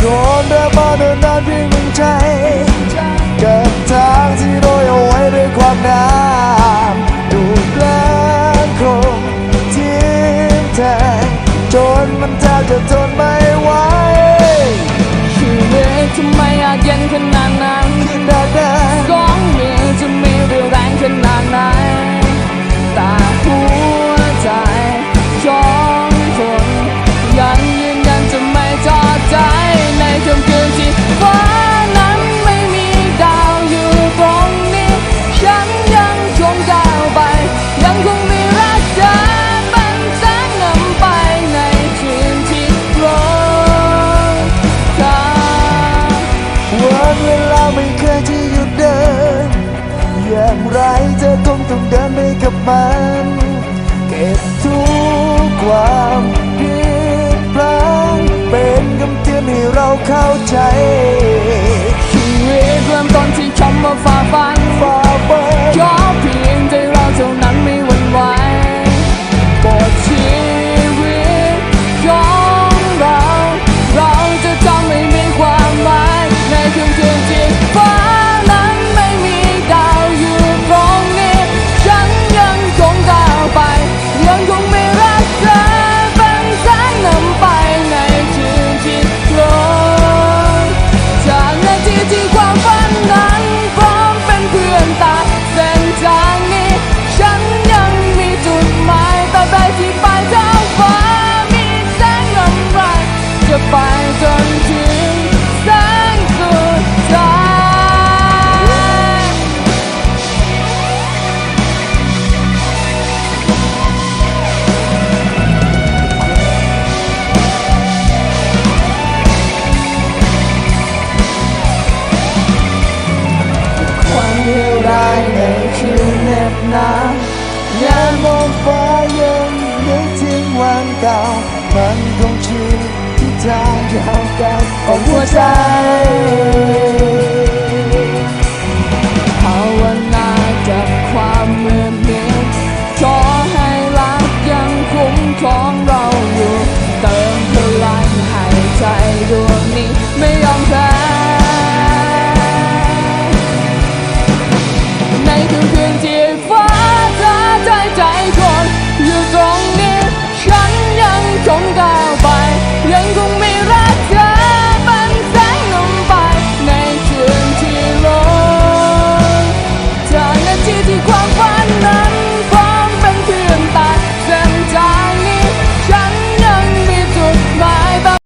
โดนระเบิดนานเพียงหนึ่งใจเกิดทางที่โรยเอาไว้ด้วยความน้ำดูแลคงทิ้งแทงจนมันแทบจะทนไม่ รื่องไรเธอคงต้องเดินไปกับมัน เก็บทุกความผิดพลาดเป็นคำเตือนให้เราเข้าใจชีวิตเริ่มต้นที่คำว่าฝ่าฟัน นานยามมองฟ้ายังนึกถึงวันเก่า มันคงชื่อตทางยาวไกลของหัวใจ